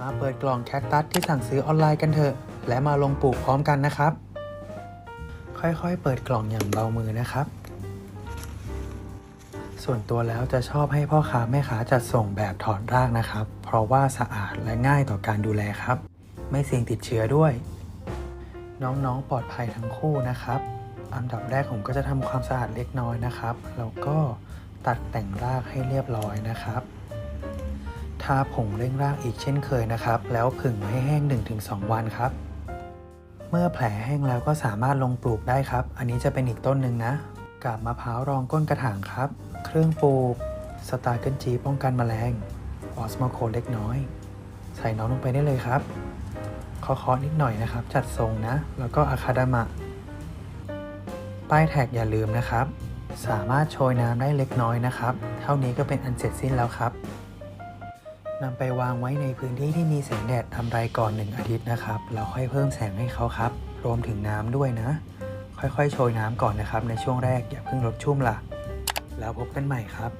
มาเปิดกล่องแคคตัสที่สั่งซื้อออนไลน์กันเถอะ และมาลงปลูกพร้อมกันนะครับ ค่อยๆ เปิดกล่องอย่างเบามือนะครับ ส่วนตัวแล้วจะชอบให้พ่อค้าแม่ค้าจัดส่งแบบถอนรากนะครับ เพราะว่าสะอาดและง่ายต่อการดูแลครับ ไม่เสี่ยงติดเชื้อด้วย น้องๆปลอดภัยทั้งคู่นะครับ อันดับแรกผมก็จะทำความสะอาดเล็กน้อยนะครับ แล้วก็ตัดแต่งรากให้เรียบร้อยนะครับ ทาผงเร่งรากอีกเช่นเคยนะครับ แล้วผึ่งให้แห้ง 1-2 วันครับ เมื่อแผลแห้งแล้วก็สามารถลงปลูกได้ครับ อันนี้จะเป็นอีกต้นหนึ่งนะกาบมะพร้าวรองก้นกระถางครับ เครื่องปลูกสตาร์เกิลจีป้องกันแมลงออสโมโคเล็กน้อย ใส่น้องลงไปได้เลยครับคาะๆนิดหน่อยนะครับ จัดทรงนะ แล้วก็อะคาดามะ ป้ายแท็กอย่าลืมนะครับ สามารถโชยน้ำได้เล็กน้อยนะครับ เท่านี้ก็เป็นอันเสร็จสิ้นแล้วครับ นำไปวางไว้ในพื้นที่ที่มีแสงแดดทำไรก่อน 1 อาทิตย์นะครับ แล้วค่อยเพิ่มแสงให้เขาครับ รวมถึงน้ำด้วยนะ ค่อยๆ โชยน้ำก่อนนะครับ ในช่วงแรกอย่าเพิ่งลดชุ่มล่ะ แล้วพบกันใหม่ครับ